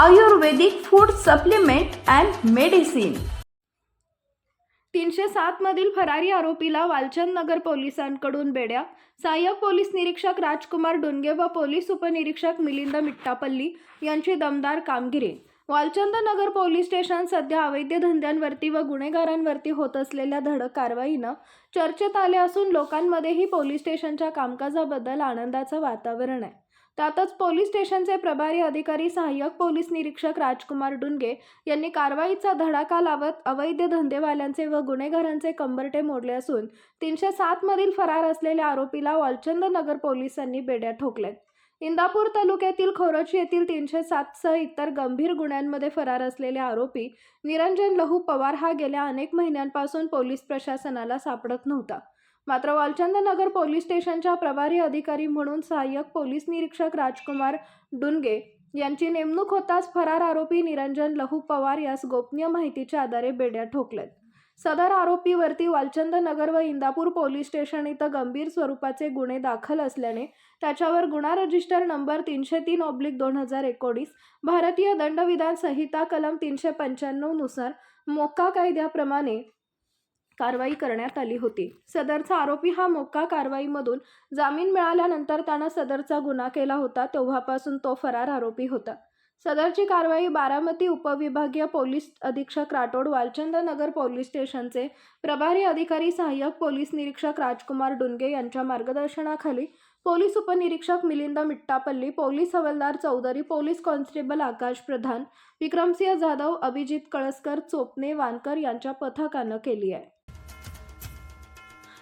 Ayurvedic food supplement and medicine. तीनशे सात मधील फरारी आरोपीला वालचंद नगर पोलिसांकडून बेड्या. सहाय्यक पोलीस निरीक्षक राजकुमार डोंगे व पोलीस उपनिरीक्षक मिलिंद मिट्टापल्ली यांची दमदार कामगिरी. वालचंद नगर पोलीस स्टेशन सध्या अवैध धंद्यांवरती व गुन्हेगारांवरती होत असलेल्या धडक कारवाईनं चर्चेत आले असून लोकांमध्येही पोलीस स्टेशनच्या कामकाजाबद्दल आनंदाचं वातावरण आहे. त्यातच पोलीस स्टेशनचे प्रभारी अधिकारी सहाय्यक पोलीस निरीक्षक राजकुमार डुंगे यांनी कारवाईचा धडाका लावत अवैध धंदेवाल्यांचे व गुन्हेगारांचे कंबरटे मोडले असून तीनशे सात मधील फरार असलेल्या आरोपीला वालचंद नगर पोलिसांनी बेड्या ठोकल्यात. इंदापूर तालुक्यातील खोरोची येथील तीनशे सातसह इतर गंभीर गुन्ह्यांमध्ये फरार असलेले आरोपी निरंजन लहू पवार हा गेल्या अनेक महिन्यांपासून पोलीस प्रशासनाला सापडत नव्हता. मात्र वालचंद नगर पोलीस स्टेशनच्या प्रभारी अधिकारी म्हणून सहाय्यक पोलीस निरीक्षक राजकुमार डुनगे यांची नेमणूक होताच फरार आरोपी निरंजन लहू पवार यास गोपनीय माहितीच्या आधारे बेड्या ठोकल्यात. सदर आरोपीवरती वालचंद नगर व इंदापूर पोलीस स्टेशन इथं गंभीर स्वरूपाचे गुन्हे दाखल असल्याने त्याच्यावर गुन्हा रजिस्टर नंबर तीनशे तीन ऑब्लिक दोन हजार एकोणीस भारतीय दंडविधान संहिता कलम तीनशे पंच्याण्णवनुसार मोक्का कायद्याप्रमाणे कारवाई करण्यात आली होती. सदरचा आरोपी हा मोक्का कारवाईमधून जामीन मिळाल्यानंतर त्यानं सदरचा गुन्हा केला होता तेव्हापासून तो फरार आरोपी होता. सदरची कारवाई बारामती उपविभागीय पोलीस अधीक्षक राठोड वालचंद नगर पोलीस स्टेशनचे प्रभारी अधिकारी सहाय्यक पोलीस निरीक्षक राजकुमार डुंगे यांच्या मार्गदर्शनाखाली पोलीस उपनिरीक्षक मिलिंद मिट्टापल्ली पोलीस हवालदार चौधरी पोलीस कॉन्स्टेबल आकाश प्रधान विक्रमसिंह जाधव अभिजित कळसकर चोपणे वानकर यांच्या पथकानं केली आहे.